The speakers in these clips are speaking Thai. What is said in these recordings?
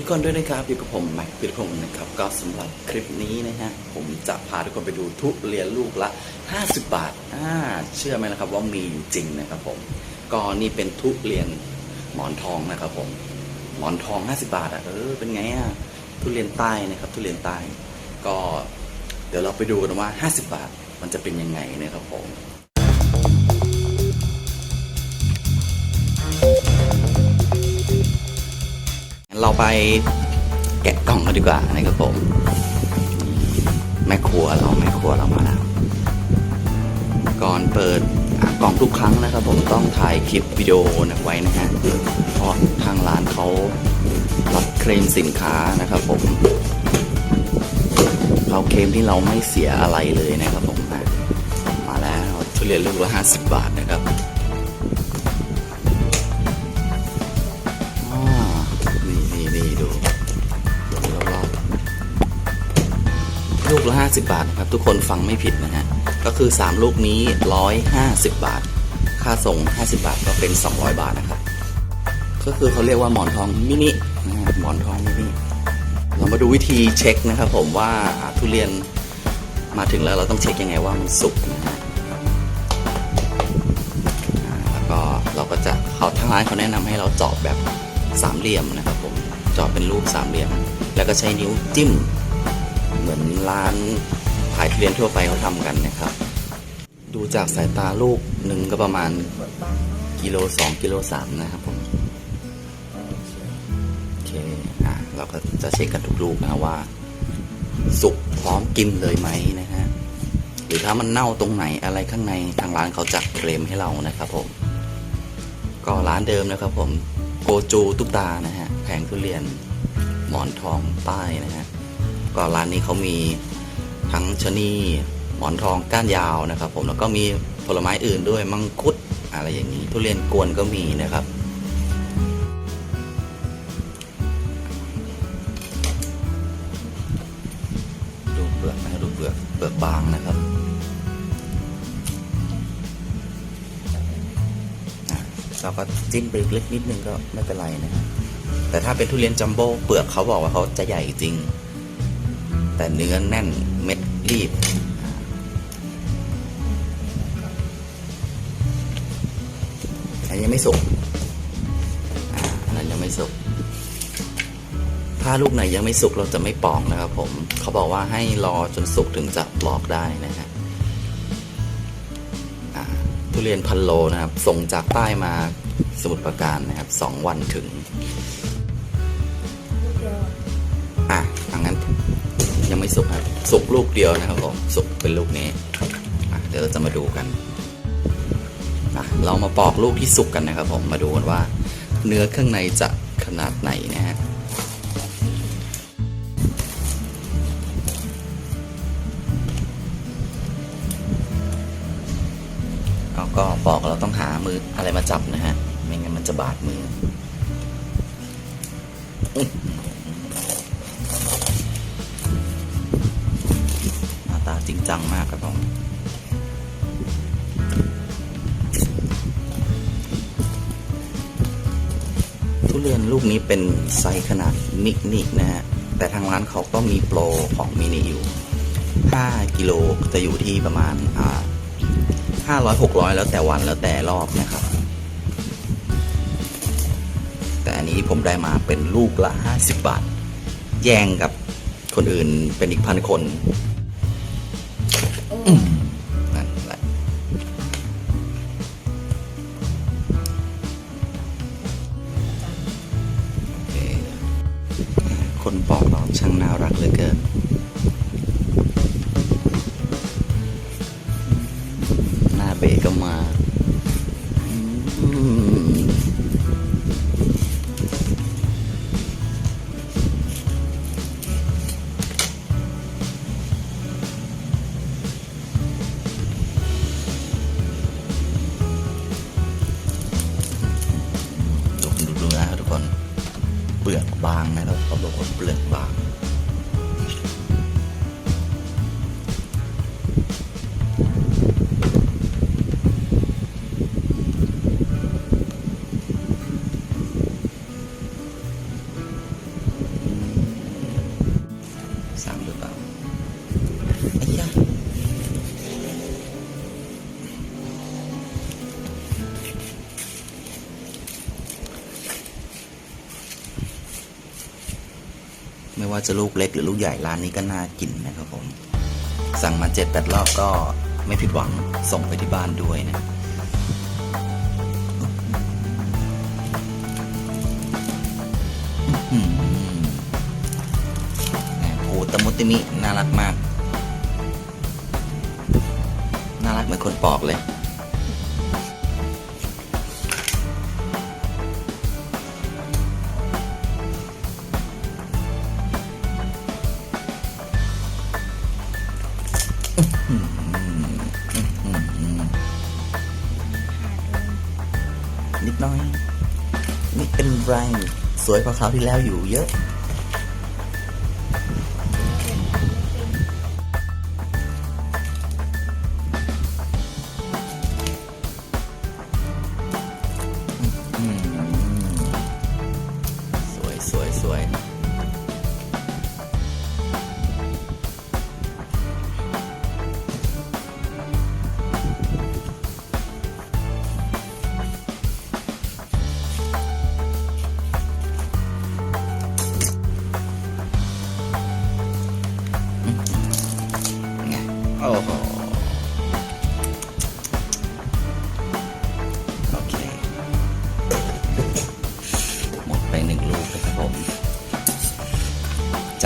ทุกคนด้วยนะครับอยู่กับผมแม็กพิรพงศ์นะครับก็สำหรับคลิปนี้นะฮะผมจะพาทุกคนไปดูทุเรียนลูกละ 50 บาทอ่าเชื่อไหมนะครับว่ามีอยู่จริงนะครับผมก็นี่เป็นทุเรียนหมอนทองนะครับผมหมอนทอง 50 บาทอะเออเป็นไงอะทุเรียนใต้นะครับ ทุเรียนใต้ ก็เดี๋ยวเราไปดูกันว่า 50 บาทมันจะเป็นยังไงนะครับผม เราไปแกะกล่องกันดีกว่านะครับผมแม่ครัวเราแม่ครัวเรามาแล้วก่อนเปิดกล่องทุกครั้งนะครับ ผมต้องถ่ายคลิปวิดีโอนะไว้นะฮะเพราะทางร้านเขารับเคลมสินค้านะครับผมเขาเคลมที่เราไม่เสียอะไรเลยนะครับผมมาแล้วทุเรียนลูกละห้าสิบบาทนะครับ 150 บาทนะครับ ทุกคนฟังไม่ผิดนะฮะก็คือ 3 ลูกนี้ 150 บาท ค่าส่ง 50 บาทก็เป็น 200 บาทนะครับ ก็คือเขาเรียกว่าหมอนทองมินิหมอนทองมินิเรามาดูวิธีเช็คนะครับ ผมว่าทุเรียนมาถึงแล้วเราต้องเช็คยังไงว่ามันสุกนะฮะแล้วก็เราก็จะเขาทางร้านเขาแนะนำให้เราเจาะแบบสามเหลี่ยมนะครับ ผมเจาะเป็นรูปสามเหลี่ยม แล้วก็ใช้นิ้วจิ้ม เหมือนร้านขายทุเรียนทั่วไปเขาทำกันนะครับ ดูจากสายตาลูกหนึ่งก็ประมาณกิโลสองกิโลสามนะครับผมโอเคอะเราก็จะเช็คกันทุกลูกนะว่า สุกพร้อมกินเลยไหมนะฮะหรือถ้ามันเน่าตรงไหนอะไรข้างในทางร้านเขาจัดเคลมให้เรานะครับผม ก็ร้านเดิมนะครับผมโกจูตุ๊กตานะฮะแผงทุเรียนหมอนทองใต้นะฮะ ก็ร้านนี้เขามีทั้งชะนีหมอนทองก้านยาวนะครับ ผมแล้วก็มีผลไม้อื่นด้วยมังคุดอะไรอย่างนี้ทุเรียนกวนก็มีนะครับดูเปลือกนะครับดูเปลือกเปลือกบางนะครับอะเราก็จิ้มไปเล็กนิดนึงก็ไม่เป็นไรนะครับแต่ถ้าเป็นทุเรียนจัมโบ้เปลือกเขาบอกว่าเขาจะใหญ่จริง แต่เนื้อแน่นเม็ดรีบอันยังไม่สุกอันนั้นยังไม่สุก ถ้าลูกไหนยังไม่สุกเราจะไม่ปอกนะครับผม เขาบอกว่าให้รอจนสุกถึงจะปลอกได้นะฮะทุเรียนพันโลนะครับ ส่งจากใต้มาสมุทรปราการนะครับสองวันถึง อะอังั้น ไม่สุกครับ สุกลูกเดียวนะครับผม สุกเป็นลูกนี้เดี๋ยวเราจะมาดูกัน เรามาปอกลูกที่สุกกันนะครับ ผม มาดูกันว่า เนื้อข้างในจะขนาดไหนนะฮะเราก็บอกเราต้องหามืออะไรมาจับนะฮะ ไม่งั้นมันจะบาดมือ จังมากครับผมทุเรียนลูกนี้เป็นไซส์ขนาดนิกนิกๆนะฮะ แต่ทางร้านเขาก็มีโปรของมินิอยู่ 5 กิโลจะอยู่ที่ประมาณอ่าห้าร้อยหกร้อยแล้วแต่วันแล้วแต่รอบนะครับ แต่อันนี้ผมได้มาเป็นลูกละห้าสิบบาท แย่งกับคนอื่นเป็นอีกพันคน คนปอกเราช่างน่ารักเหลือเกิน บางนะครับเราบอกว่าเปลืองบาง ไม่ว่าจะลูกเล็กหรือลูกใหญ่ร้านนี้ก็น่ากินนะครับผม สั่งมาเจ็ดแปดรอบก็ไม่ผิดหวังส่งไปที่บ้านด้วยนะโอ้ตะมุตะมิน่ารักมาก น่ารักเหมือนคนปอกเลย นิดน้อย นี่เป็นไร สวยกว่าคราวที่แล้วอยู่เยอะ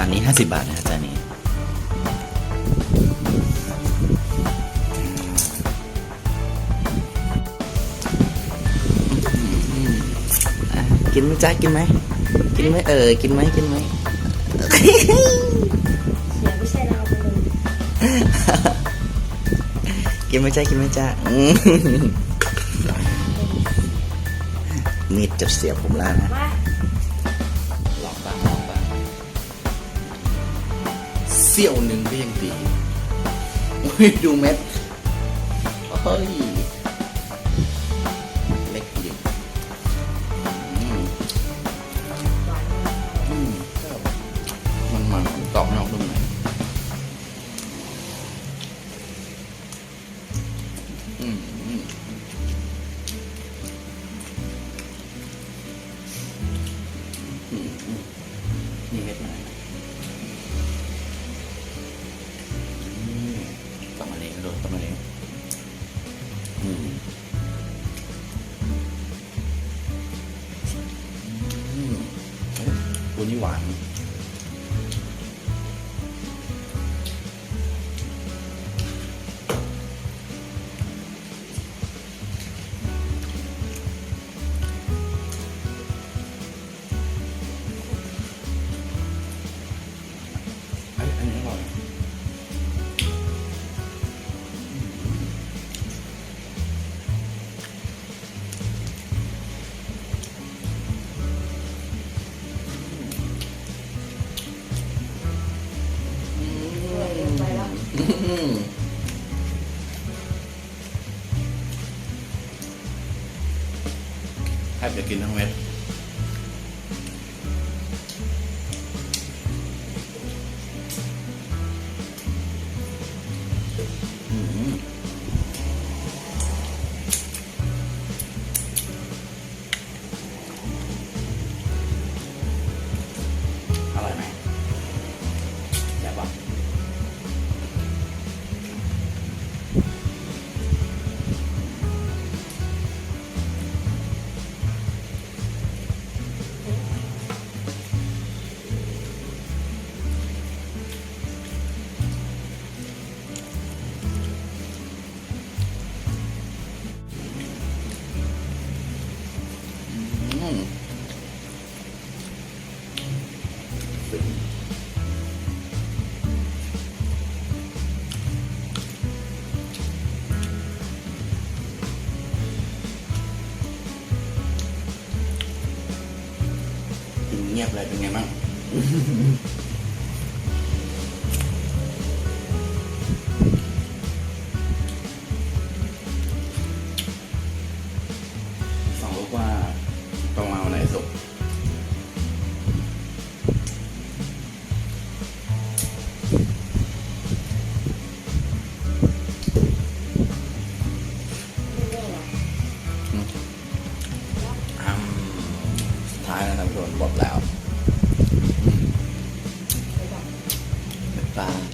านนี้ห้าสิบบาทนะจานนี้ กินไหมจ๊ะกินไหม กินไหมเออ กินไหมกินไหมเสียไม่ใช่เราเลยกินไหมจ๊ะกินไหมจ๊ะอืมมีดจะเสียบผมแล้วนะ สี้ยวหนึ่งก็ยังดีดูเม็ดเฮ้ยเล็กจริงอืมหวานอืมมันมันกรอบนอกนุ่มในอืมอืมอืมอืมนี่เม็ดมัน มาเลี้ยงดูต้องมาณนี้อืมอืมเฮ้ยตัวนี้หวาน งียบเลยเป็นไงบ้าง